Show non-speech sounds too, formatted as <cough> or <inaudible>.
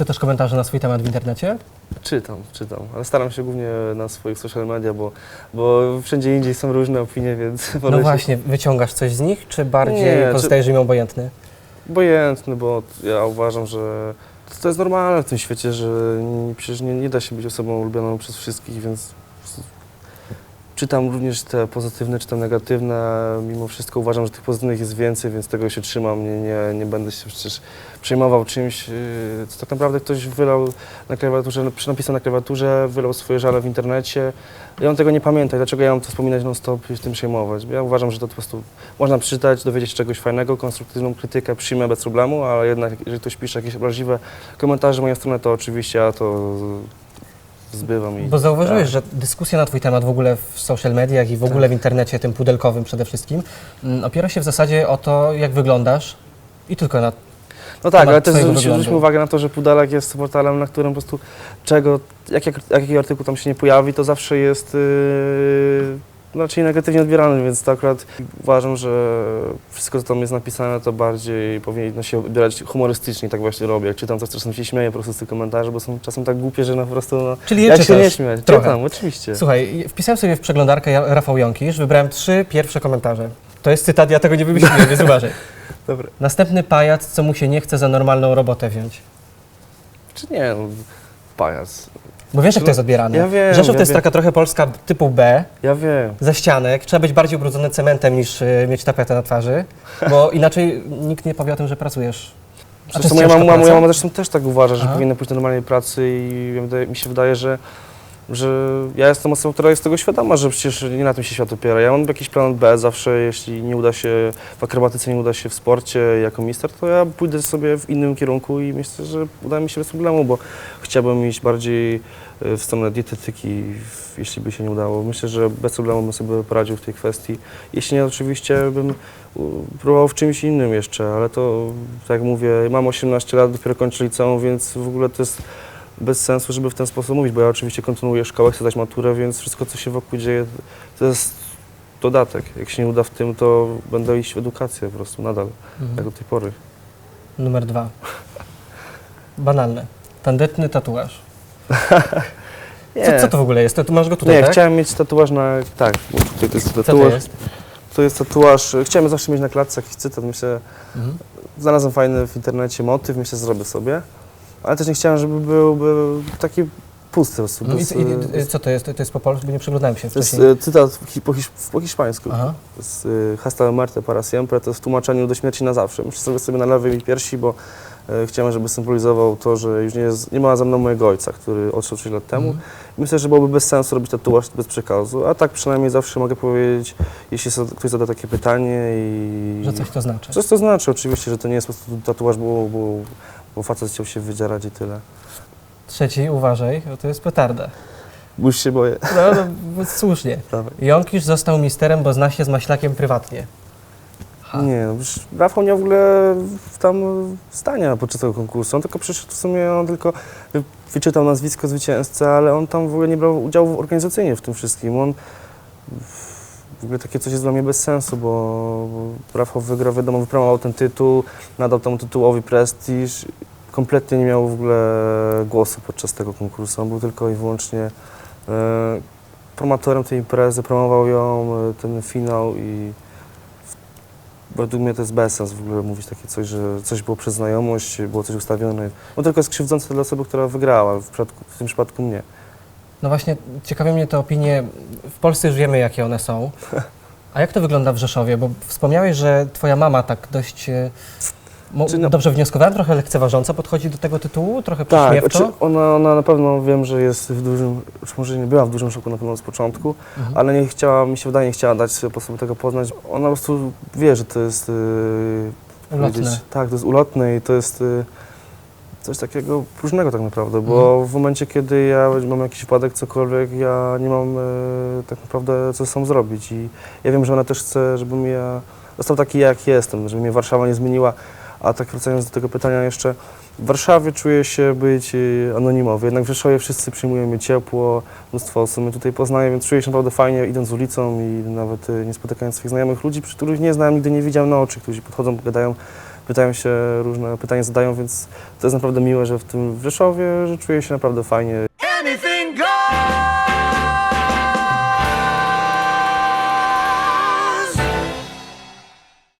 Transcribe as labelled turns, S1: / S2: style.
S1: Czytasz komentarze na swój temat w internecie?
S2: Czytam, czytam, ale staram się głównie na swoich social media, bo, bo wszędzie indziej są różne opinie, więc <laughs>
S1: No
S2: się-
S1: właśnie, wyciągasz coś z nich, czy bardziej
S2: Nie, czy-
S1: pozostajesz im obojętny?
S2: obojętny, bo ja uważam, że to, jest normalne w tym świecie, że nie, przecież nie, nie da się być osobą ulubioną przez wszystkich, więc czytam również te pozytywne, czytam negatywne. Mimo wszystko uważam, że tych pozytywnych jest więcej, więc tego się trzymam. Nie, nie, nie będę się przecież przejmował czymś, yy, co tak naprawdę ktoś wylał na klawiaturze, napisał na klawiaturze, wylał swoje żale w internecie i on tego nie pamięta. Dlaczego ja mam to wspominać non-stop i tym przejmować? Ja uważam, że to po prostu można przeczytać, dowiedzieć się czegoś fajnego, konstruktywną krytykę przyjmę bez problemu, ale jednak jeżeli ktoś pisze jakieś obraźliwe komentarze w moją stronę, to oczywiście ja to zbywam. I,
S1: Bo zauważyłeś,
S2: tak.
S1: że dyskusja na Twój temat w ogóle w social mediach i w ogóle w internecie, tym pudelkowym przede wszystkim, mm, opiera się w zasadzie o to, jak wyglądasz i tylko na...
S2: No tak,
S1: temat
S2: ale też
S1: twojego
S2: zwróć- zwróćmy uwagę na to, że Pudalek jest portalem, na którym po prostu czego, jak, jak, jaki artykuł tam się nie pojawi, to zawsze jest yy, raczej negatywnie odbierany, więc to akurat uważam, że wszystko, co tam jest napisane, to bardziej powinno się odbierać humorystycznie, tak właśnie robię. Jak czytam, to czasem się śmieję po prostu z tych komentarzy, bo są czasem tak głupie, że no po prostu, no,
S1: Czyli je
S2: jak się
S1: czytasz
S2: nie śmiać?
S1: trochę.
S2: Czytam, oczywiście.
S1: Słuchaj, wpisałem sobie w przeglądarkę Ja- Rafał Jąkisz, wybrałem trzy pierwsze komentarze. To jest cytat, ja tego nie wymyśliłem, więc uważaj. <laughs>
S2: Dobra.
S1: Następny pajac, co mu się nie chce za normalną robotę wziąć.
S2: Czy nie, no, pajac.
S1: Bo wiesz, jak to jest odbierane.
S2: Ja wiem,
S1: Rzeszów
S2: ja
S1: to jest
S2: wiem.
S1: taka trochę Polska typu B,
S2: Ja wiem.
S1: ze ścianek. Trzeba być bardziej ubrudzony cementem niż y, mieć tapetę na twarzy, bo <laughs> inaczej nikt nie powie o tym, że pracujesz. A to
S2: Zresztą
S1: jest
S2: moja,
S1: ciężka
S2: mama, moja mama zresztą też tak uważa, że
S1: Aha.
S2: powinna pójść do normalnej pracy i mi się wydaje, że, że ja jestem osobą, która jest tego świadoma, że przecież nie na tym się świat opiera. Ja mam jakiś plan B zawsze, jeśli nie uda się w akrobatyce, nie uda się w sporcie jako mister, to ja pójdę sobie w innym kierunku i myślę, że uda mi się bez problemu, bo chciałbym iść bardziej e, w stronę dietetyki, jeśli by się nie udało. Myślę, że bez problemu bym sobie poradził w tej kwestii. Jeśli nie, oczywiście bym próbował w czymś innym jeszcze, ale to, tak jak mówię, mam 18 lat, dopiero kończę liceum, więc w ogóle to jest bez sensu, żeby w ten sposób mówić, bo ja oczywiście kontynuuję szkołę, chcę dać maturę, więc wszystko, co się wokół dzieje, to jest dodatek. Jak się nie uda w tym, to będę iść w edukację po prostu nadal, jak
S1: Mhm.
S2: do tej pory.
S1: Numer dwa. Banalne. Tandetny tatuaż. <laughs> Co, co to w ogóle jest? To, masz go tutaj,
S2: Nie,
S1: tak?
S2: chciałem mieć tatuaż na, tak, bo tutaj to jest
S1: Co to
S2: tatuaż,
S1: jest?
S2: to jest tatuaż, chciałem zawsze mieć na klatce jakiś cytat, myślę,
S1: Mhm.
S2: Znalazłem fajny w internecie motyw, myślę, zrobię sobie. Ale też nie chciałem, żeby był, był taki pusty.
S1: No i, i, co to jest? To jest po polsku, bo nie przyglądałem się
S2: to jest
S1: wcześniej.
S2: e, cytat po, hisz, po hiszpańsku.
S1: Aha.
S2: To jest hasta muerte para siempre, to jest w tłumaczeniu do śmierci na zawsze. Muszę sobie sobie na lewej mi piersi, bo e, chciałem, żeby symbolizował to, że już nie, jest, nie ma za mną mojego ojca, który odszedł 6 lat temu.
S1: Mhm.
S2: Myślę, że byłoby bez sensu robić tatuaż bez przekazu, a tak przynajmniej zawsze mogę powiedzieć, jeśli ktoś zada takie pytanie i...
S1: Że coś to znaczy.
S2: Coś to znaczy oczywiście, że to nie jest po prostu tatuaż, bo, bo, bo facet chciał się wydzierać i tyle.
S1: Trzeci, uważaj, bo to jest petarda.
S2: Już się boję.
S1: No, no słusznie.
S2: Dawaj.
S1: Jąkisz został misterem, bo zna się z Maślakiem prywatnie. Ha.
S2: Nie, no już Rafał nie w ogóle w- tam stania podczas tego konkursu. On tylko przyszedł w sumie, on tylko wy- wyczytał nazwisko zwycięzcy, ale on tam w ogóle nie brał udziału organizacyjnie w tym wszystkim. On w ogóle takie coś jest dla mnie bez sensu, bo, bo Rafał wygrał, wiadomo, wypromował ten tytuł, nadał temu tytułowi prestiż. Kompletnie nie miał w ogóle głosu podczas tego konkursu. On był tylko i wyłącznie e, promotorem tej imprezy, promował ją, e, ten finał i według mnie to jest bezsens w ogóle mówić takie coś, że coś było przez znajomość, było coś ustawione. No tylko jest krzywdzące dla osoby, która wygrała, w, przypadku, w tym przypadku mnie.
S1: No właśnie, ciekawi mnie te opinie. W Polsce już wiemy, jakie one są. <laughs> A jak to wygląda w Rzeszowie? Bo wspomniałeś, że twoja mama tak dość e,
S2: no-
S1: dobrze wnioskowałem, trochę lekceważąco podchodzi do tego tytułu, trochę
S2: Tak,
S1: przyśmiewczo.
S2: znaczy ona, ona na pewno wiem, że jest w dużym, już może nie była w dużym szoku na pewno z początku,
S1: Mhm.
S2: ale nie chciała, mi się wydaje, nie chciała dać sobie sposobu tego poznać. Ona po prostu wie, że to jest yy,
S1: Ulotne.
S2: Tak, to jest ulotne i to jest y, coś takiego próżnego tak naprawdę, bo
S1: Mhm.
S2: w momencie, kiedy ja mam jakiś wypadek, cokolwiek, ja nie mam y, tak naprawdę co ze sobą zrobić i ja wiem, że ona też chce, żebym ja został taki, jak jestem, żeby mnie Warszawa nie zmieniła, a tak wracając do tego pytania jeszcze, w Warszawie czuję się być y, anonimowy, jednak w Rzeszowie wszyscy przyjmują mnie ciepło, mnóstwo osób mnie tutaj poznaje, więc czuję się naprawdę fajnie idąc ulicą i nawet y, nie spotykając swoich znajomych ludzi, których nie znałem, nigdy nie widziałem na oczy, którzy podchodzą, gadają pytają się, różne pytania zadają, więc to jest naprawdę miłe, że w tym w Rzeszowie, że czuję się naprawdę fajnie.